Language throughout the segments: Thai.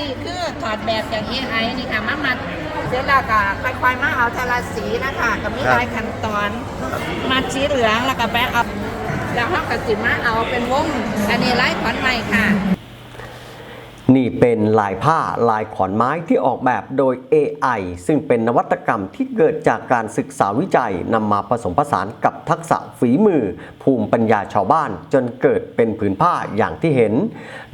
นี่คือถอดแบบจาก AI นี่ค่ะมามาเสร็จแล้วก็ค่อยๆมาเอาทาราสีนะคะก็มีครับหลายขั้นตอน มาสีเหลืองแล้วก็แปะเอาแล้วเขาก็สิมาเอาเป็นวงอันนี้ไล่ขอนใหม่ค่ะ นี่เป็นลายผ้าลายขอนไม้ที่ออกแบบโดย AI ซึ่งเป็นนวัตกรรมที่เกิดจากการศึกษาวิจัยนำมาผสมผสานกับทักษะฝีมือ ภูมิปัญญาชาวบ้าน จนเกิดเป็นผืนผ้าอย่างที่เห็น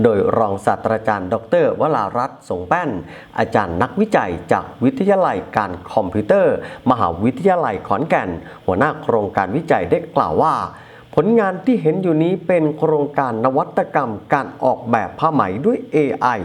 โดยรองศาสตราจารย์ ดร วรารัตน์สงแป้น อาจารย์นักวิจัยจากวิทยาลัยการคอมพิวเตอร์ มหาวิทยาลัยขอนแก่น หัวหน้าโครงการวิจัยได้กล่าวว่า ผลงานที่เห็นอยู่นี้เป็นโครงการนวัตกรรมการออกแบบผ้าไหมด้วย AI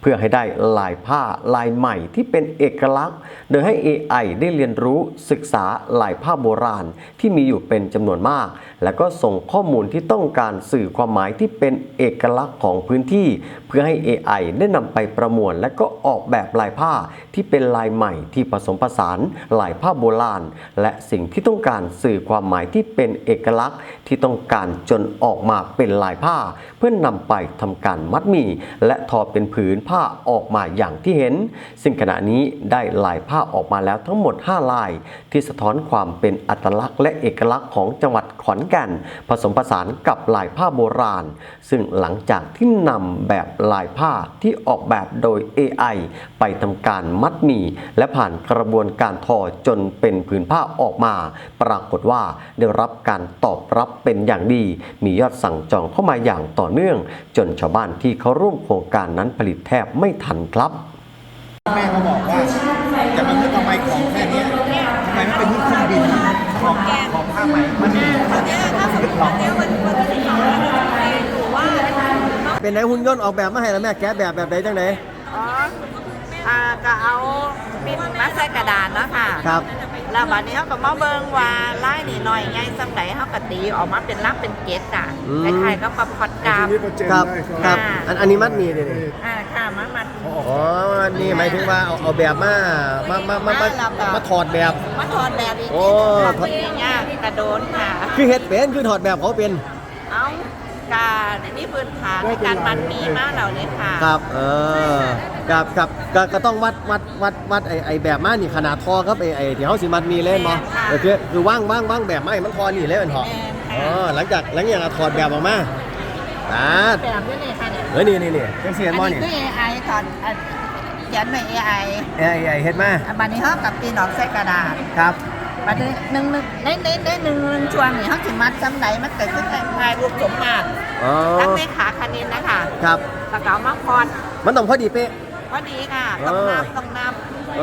เพื่อให้ได้ลายผ้าลายใหม่ที่เป็นเอกลักษณ์ โดยให้ AI ได้เรียนรู้ศึกษาลายผ้าโบราณที่มีอยู่เป็นจำนวนมาก แล้วก็ส่งข้อมูลที่ต้องการสื่อความหมายที่เป็นเอกลักษณ์ของพื้นที่ เพื่อให้ AI ได้นำไปประมวล และก็ออกแบบลายผ้าที่เป็นลายใหม่ที่ผสมผสานลายผ้าโบราณ และสิ่งที่ต้องการสื่อความหมายที่เป็นเอกลักษณ์ที่ต้องการจนออกมาเป็นลายผ้า เพื่อนนำไปทำการมัดหมี่และทอเป็นผืนผ้าออกมาอย่างที่เห็น ซึ่งขณะนี้ได้ลายผ้าออกมาแล้วทั้งหมด 5 ลาย ที่สะท้อนความเป็นอัตลักษณ์และเอกลักษณ์ของจังหวัดขอนแก่น ผสมผสานกับลายผ้าโบราณ ซึ่งหลังจากที่นำแบบลายผ้าที่ออกแบบโดย AI ไปทำการมัดหมี่และผ่านกระบวนการทอจนเป็นผืนผ้าออกมา ปรากฏว่าได้รับการตอบรับเป็นอย่างดี มียอดสั่งจองเข้ามาอย่างต่อเนื่อง จนชาวบ้านที่เขาร่วมโครงการนั้นผลิตแทบไม่ทันครับแม่ก็บอกว่าจะมาเลือกทำไมของแค่เนี้ยทำไมไม่เป็นที่เครื่องบินของของผ้าไหมมันมีเป็นไหนหุ่นยนต์ออกแบบมาให้แล้วแม่แกะแบบแบบไหนจังไหนอ๋อ อ่าก็เอาปินมาใส่กระดาษเนาะค่ะครับแล้วบัดนี้เขาก็มาเบิ่งว่าลายนี่หน่อยไงสำไหนเขาก็ตีออกมาเป็นลักเป็นเกตอะอืม คล้ายๆก็ประพอดกราบครับครับอ่าอันอันนี้มัดมีเลยนี่อ่าค่ะมามาอ๋อนี่หมายถึงว่าเอาเอาแบบมามามามามาแล้วก็มาถอดแบบ มาถอดแบบอีกโอ้ถอดแบบยากกระโดนค่ะ คือเฮ็ดเป็นคือถอดแบบเขาเป็นเอาการนี่พื้นฐานในการมันมีมากเหล่านี้ค่ะ ครับเออ กับกับก็ก็ต้องวัดวัดวัดวัดไอไอแบบมานี่ขนาดทอครับไอไอที่เขาสิมัดมีเล่นเนาะค่ะก็คือคือว่างว่างว่างแบบมาให้มันทอนี่เลยมันเหรอแม่นค่ะอ๋อหลังจากหลังจากเอาถอดแบบออกมาอ่าแบบนี้เลยค่ะเนี่ยเฮ้ยนี่นี่นี่จังเสียนบ่อันนี่นี้คือ AI ถอดอันเขียนใน AI ไอไอไอเฮ็ดมาอันบันนี้เขากับปีนออกใส่กระดาษครับบัดนี้หนึ่งหนึ่งในในในหนึ่งหนึ่งช่วงนี่เขาสิมัดจำไหนมันเกิดขึ้นในภายรูปสมมาตรอ๋อทั้งในขาคณินนะคะครับ ตะเกามาพรมันต้องพอดีเป๊ะ พอดีค่ะต้องเออนับต้องนับเอ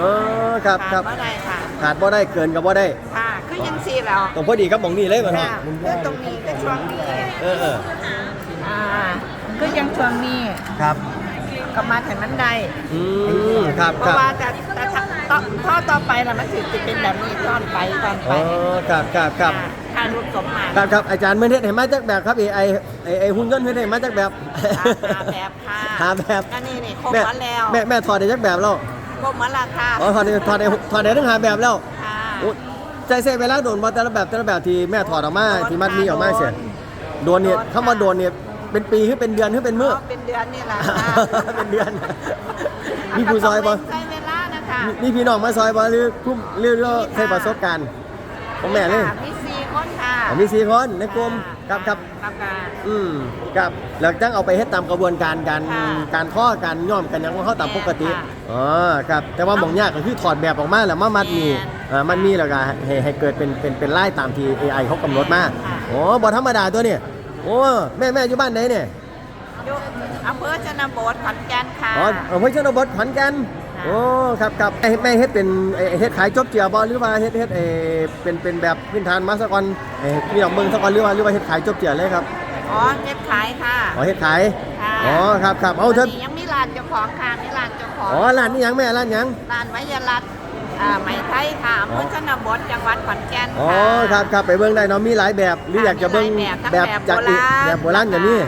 อครับขาครัดบบ่ได้ค่ะขาดบ่ได้เกินกับบ่ได้ค่ะคือยังซีแล้วต้องพอดีกับหมองนี่เลยบ่เนาะค่ะคือตรงนี้คือช่วงนี้เออเอออ่าคือยังช่วงนี้ครับก็มาถึงมันได้อืมครับเพครัราะบว่าจะแต่ถ้าต่อท่อต่อไปแล้วมันถึงจะเป็นแบบนี้ตอนไปตอนไปอ๋อครับครับครับ ค่ะค่ารูปสมมาตรครับครับอาจารย์เมื่อเฮ็ดให้มาจากแบบครับไอ้ไอ้ไอ้ไอ้หุ่นยนต์เฮ็ดให้มาจากแบบหาแบบค่ะหาแบบก็นี่นี่ครบแม่หมดแล้วแม่แม่ถอดได้จากแบบแล้วครบหมดแล้วค่ะอ๋อถอดได้ถอดได้ถอดได้ทั้งหาแบบแล้วค่ะโอ้ใจเสียเวลาโดนบ่แต่ละแบบแต่ละแบบที่แม่ถอดออกมาที่มัดมีออกมาเสียโดนเนี่ยคำว่าโดนเนี่ยเป็นปีหรือเป็นเดือนหรือเป็นมื้อ เป็นเดือนนี่แหละค่ะเป็นเดือน มีผู้ซอยบ่ ใช้เวลานะคะ มีพี่น้องมาซอยบ่หรือคุ้มหรือว่าใช้ประสบการณ์ของแม่เลย ค่ะมีสี่ คนค่ะอ๋อมีสี่คนในกลุ่มครับครับครับค่ะอืมครับแล้วจังเอาไปเฮ็ดตามกระบวนการการค่ะการข้อการย่อมกันหยังของเขาตามปกติค่ะอ๋อครับ แต่ว่าหมองยากก็คือถอดแบบออกมาแล้วมามัดมีแม่นอ่ามันมีแล้วก็ให้ให้เกิดเป็นเป็นเป็นลายตามที่ AI เขากำหนดมาค่ะ โอ้บ่ธรรมดาตัวเนี่ยโอ้แม่แม่อยู่บ้านไหนเนี่ย อยู่อำเภอชนบทขอนแก่นค่ะอ๋ออำเภอชนบทขอนแก่นค่ะ โอ้ครับครับไอ้แม่เฮ็ดเป็นไอ้เฮ็ดขายจบเจียบ่หรือว่าเฮ็ดเฮ็ดเออเป็นเป็นแบบพื้นฐานมาสักวันเอ้พี่น้องเบิ่งสักวันหรือว่าหรือว่าเฮ็ดขายจบเจียเลยครับอ๋อเก็บขายค่ะอ๋อเฮ็ดขายค่ะอ๋อครับครับเอาเถอะวันนี้ยังมีร้านเจ้าของค่ะมีร้านเจ้าของอ๋อร้านนี้หยังแม่ร้านหยังร้านไวยรัตน์อ่าไหมไทยค่ะอำเภอชนบทจังหวัดขอนแก่นอ๋อค่ะครับครับไปเบิ่งได้เนาะมีหลายแบบหรืออยากจะเบิ่งมีหลายแบบแบบทั้งจากแบบโบราณแบบโบราณอย่างนี้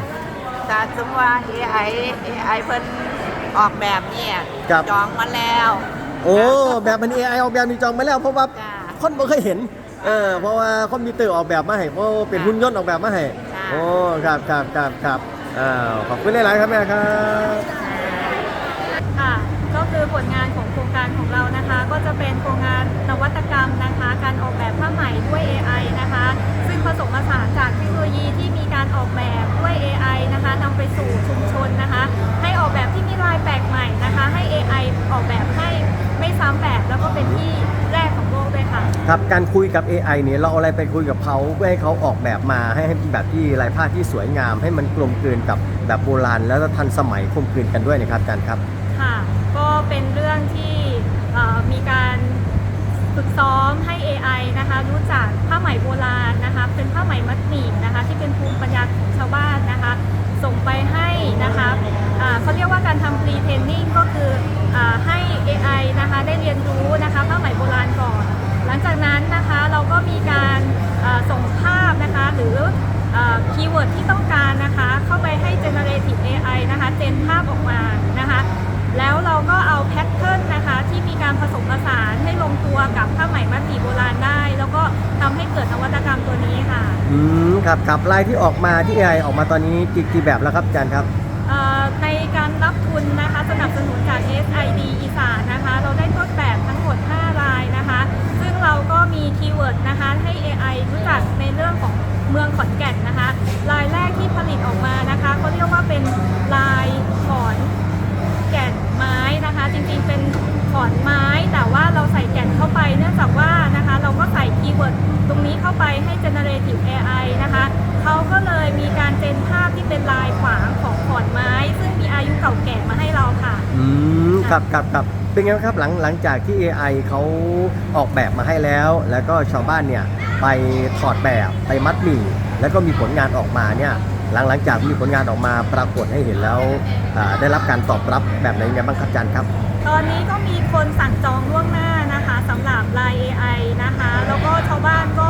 แต่สมมติว่า AI AI เพิ่น ออกแบบเนี่ยครับ จองมาแล้วโอ้ แบบมัน AI ออกแบบมีจองมาแล้ว เพราะว่าจ้า คนบ่เคยเห็นเออเพราะว่าคอมพิวเตอร์ออกแบบมาให้เพราะเป็นหุ่นยนต์ออกแบบมาให้จ้าโอ้ครับครับครับครับอ้าวขอบคุณหลายๆครับแม่ครับานของเรานะคะ ก็จะเป็นโครงงานนวัตกรรมนะคะ การออกแบบผ้าไหมด้วย AI นะคะ ซึ่งผสมผสานจากเทคโนโลยีที่มีการออกแบบด้วย AI นะคะนำไปสู่ชุมชนนะคะให้ออกแบบ ที่มีลายแปลกใหม่นะคะ ให้ AI ออกแบบให้ไม่ซ้ำแบบแล้วก็เป็นที่แรกของโลกด้วยค่ะ ครับการคุยกับ AI เนี่ยเราเอาอะไรไปคุยกับเขาเพื่อให้เขาออกแบบมาให้ให้เป็นแบบที่ลายผ้าที่สวยงาม ให้มันกลมกลืนกับแบบโบราณ แล้วก็ทันสมัยกลมกลืนกันด้วยนะครับอาจารย์ครับ ค่ะ ก็เป็นเรื่องที่เอ่อมีการฝึกซ้อมให้ AI นะคะ รู้จักผ้าไหมโบราณนะคะ เป็นผ้าไหมมัดหมี่นะคะ ที่เป็นภูมิปัญญาของชาวบ้านนะคะ ส่งไปให้ นะคะเขาเรียกว่าการทำ pre training ก็คืออให้ AI นะคะได้เรียนรู้นะคะผ้าไหมโบราณก่อน หลังจากนั้นนะคะเราก็มีการส่งภาพนะคะหรือคีย์เวิร์ดที่ต้องการนะคะเข้าไปให้ generative AI นะคะเจนภาพออกมานะคะแล้วเราก็เอาแพทเทิร์นนะคะที่มีการผสมผสานให้ลงตัวกับผ้าไหมมัดหมี่โบราณได้ แล้วก็ทำให้เกิดนวัตกรรมตัวนี้ค่ะ ครับครับลายที่ออกมาที่ AI ออกมาตอนนี้กี่กี่แบบแล้วครับอาจารย์ครับ เอ่อในการรับทุนนะคะสนับสนุนจาก SID อีสานนะคะ เราได้ทดแบบทั้งหมด 5 รายนะคะ ซึ่งเราก็มีคีย์เวิร์ดนะคะให้ AI รู้จักในเรื่องของเมืองขอนแก่นนะคะ รายแรกที่ผลิตออกมานะคะเขาเรียกว่าเป็นลายขอนแก่นไม้นะคะ จริงๆเป็นขอนไม้ แต่ว่าเราใส่แก่นเข้าไป เนื่องจากว่านะคะ เราก็ใส่คีย์เวิร์ดตรงนี้เข้าไปให้ generative AI ก็เลยมีการเจนภาพที่เป็นลายขวางของขอนไม้ ซึ่งมีอายุเก่าแก่มาให้เราค่ะ อืมครับครับครับเป็นไงบ้างครับหลังหลังจากที่ AI เขาออกแบบมาให้แล้ว แล้วก็ชาวบ้านเนี่ยไปถอดแบบไปมัดหมี่แล้วก็มีผลงานออกมาเนี่ยหลังหลังจากมีผลงานออกมาปรากฏให้เห็นแล้วอ่าได้รับการตอบรับแบบไหนไงบ้างครับอาจารย์ครับ ตอนนี้ก็มีคนสั่งจองล่วงหน้านะคะสำหรับลาย AI นะคะ แล้วก็ชาวบ้านก็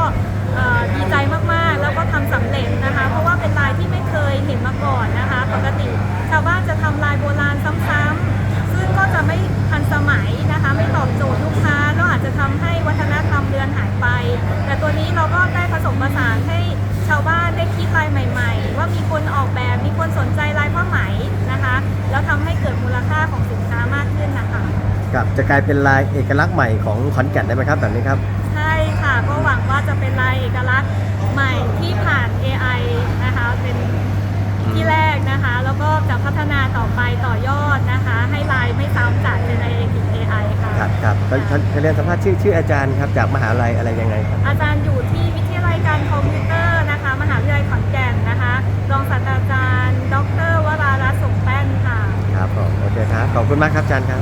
เอ่อดีใจมากๆ แล้วก็ทำสำเร็จนะคะ เพราะว่าเป็นลายที่ไม่เคยเห็นมาก่อนนะคะ ปกติชาวบ้านจะทำลายโบราณซ้ำๆซึ่งก็จะไม่ทันสมัยนะคะ ไม่ตอบโจทย์ลูกค้าแล้วอาจจะทำให้วัฒนธรรมเลือนหายไป แต่ตัวนี้เราก็ได้ผสมผสานให้ชาวบ้านได้คิดลายใหม่ ๆ ว่ามีคนออกแบบมีคนสนใจลายผ้าไหมนะคะ แล้วทำให้เกิดมูลค่าของสินค้ามากขึ้นนะคะกับจะกลายเป็นลายเอกลักษณ์ใหม่ของขอนแก่นได้ไหมครับแบบนี้ครับ ใช่ค่ะก็หวังว่าจะเป็นลายเอกลักษณ์ ใหม่ที่ผ่าน AI นะคะเป็นที่แรกนะคะ แล้วก็จะพัฒนาต่อไปต่อยอดนะคะ ให้ลายไม่ซ้ำจาก Generative AI ค่ะ ครับครับเขาเรียนสัมภาษณ์ชื่อชื่ออาจารย์ครับจากมหาลัยอะไรยังไงครับ อาจารย์อยู่ที่วิทยาลัยการคอมพิวเตอร์นะคะ มหาวิทยาลัยขอนแก่นนะคะรองศาสตราจารย์ ดรวรารัตน์สงแป้นค่ะ ครับผมโอเคครับ ขอบคุณมากครับอาจารย์ครับ